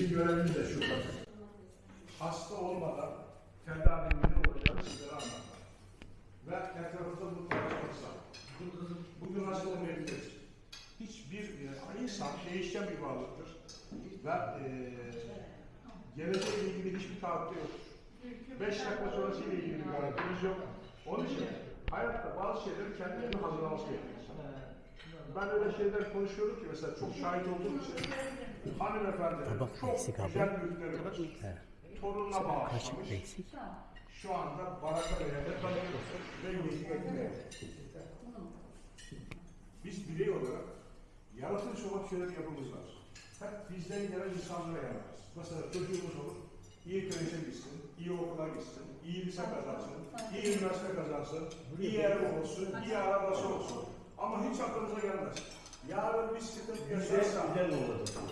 Bizim görevimiz de şu. Hasta olmadan tedavinin ne olacağını sizlere anlatmak. Ve etrafında mutlaka Bugün hasta olmayabiliriz. Hiçbir e, insan değişken bir varlıktır. Ve e, geleceğe ilgili hiçbir taahhütte yoktur. Beş dakika sonrasıyla ilgili bir garantimiz yok. Onun için hayatta bazı şeyleri kendine hazırlaması gerekiyor. Ben öyle şeyler konuşuyorum ki mesela çok şahit olduğum için hanımefendi Bak, çok eksik abi. güzel büyükleri var. Torununa Kaşık bağışlamış. eksik. Şu anda Baraka Bey'e tanıyoruz ve yeni ekmeğe. Biz birey olarak yaratılış olarak şöyle bir yapımız var. Hep bizden gelen insanlara yanarız. Mesela çocuğumuz olur, iyi kreşe gitsin, iyi okula gitsin, iyi lise kazansın, iyi üniversite kazansın, iyi ev olsun, iyi arabası olsun. Ama hiç aklımıza gelmez. Yarın bir sıkıntı yaşarsa,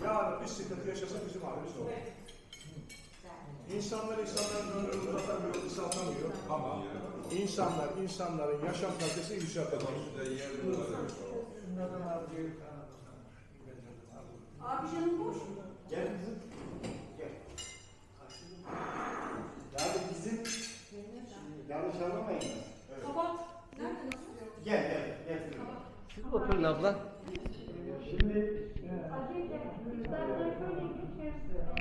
yarın bir sıkıntı yaşarsa bizim halimiz olur? İnsanlar insanların ömrünü uzatamıyor, kısaltamıyor ama insanlar insanların yaşam kalitesini yükseltemiyor. Abi canım boş mu? Gel kızım. Gel. Yani bizim yanlış anlamayın. Kapat. Nerede nasıl? Gel gel. Siz oturun abla. Şimdi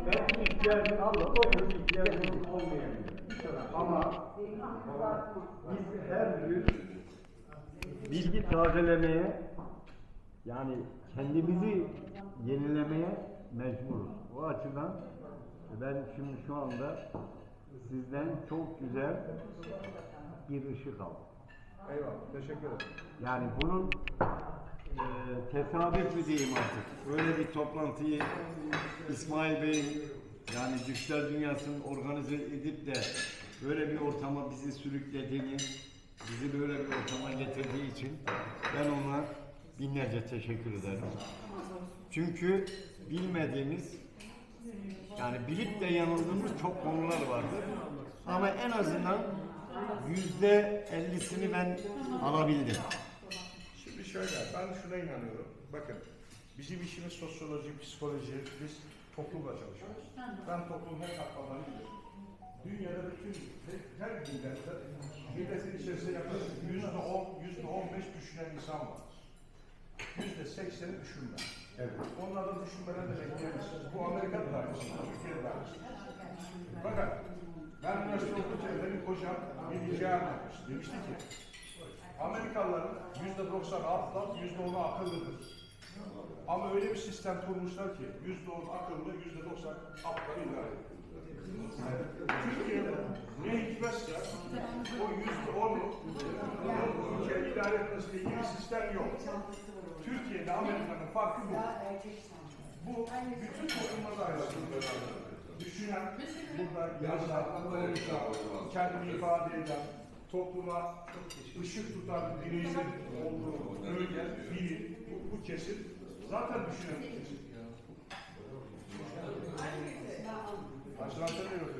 ben ihtiyacım abla oturun ihtiyacım olmayabilir. Ama biz her gün bilgi tazelemeye yani kendimizi yenilemeye mecburuz. O açıdan ben şimdi şu anda sizden çok güzel bir ışık aldım. Eyvallah, teşekkür ederim. Yani bunun e, tesadüf mü diyeyim artık. Öyle bir toplantıyı İsmail Bey'in yani Düşler Dünyası'nın organize edip de böyle bir ortama bizi sürüklediğini, bizi böyle bir ortama getirdiği için ben ona binlerce teşekkür ederim. Çünkü bilmediğimiz yani bilip de yanıldığımız çok konular vardır. Ama en azından yüzde ellisini ben alabildim. Şimdi şöyle, ben şuna inanıyorum. Bakın, bizim işimiz sosyoloji, psikoloji, biz toplumla çalışıyoruz. Ben toplumun her katmanlarını biliyorum. Dünyada bütün, her millette, milletin içerisinde yaklaşık yüzde on, yüzde on beş düşünen insan var. Yüzde sekseni düşünme. Evet. Onlardan düşünmeden de bekleyebilirsiniz. Bu Amerika'da da aynısı, Türkiye'de de aynısı. Bir hikaye anlatmıştı. Demişti ki, Amerikalıların yüzde doksan aptal, yüzde onu akıllıdır. Ama öyle bir sistem kurmuşlar ki yüzde on akıllı, yüzde doksan aptal idare. Türkiye'de ne hikmetse o yüzde onu ülkeyi idare etmesiyle ilgili sistem yok. Türkiye'de Amerika'nın farkı bu. Bu bütün toplumda da aynı. Düşünen, burada yazan, konuşan, kendini ifade eden, topluma ışık tutan bireyler olduğu bölge, bilim, bu, bu kesim zaten düşünen bir kesim. Başlantıları yok.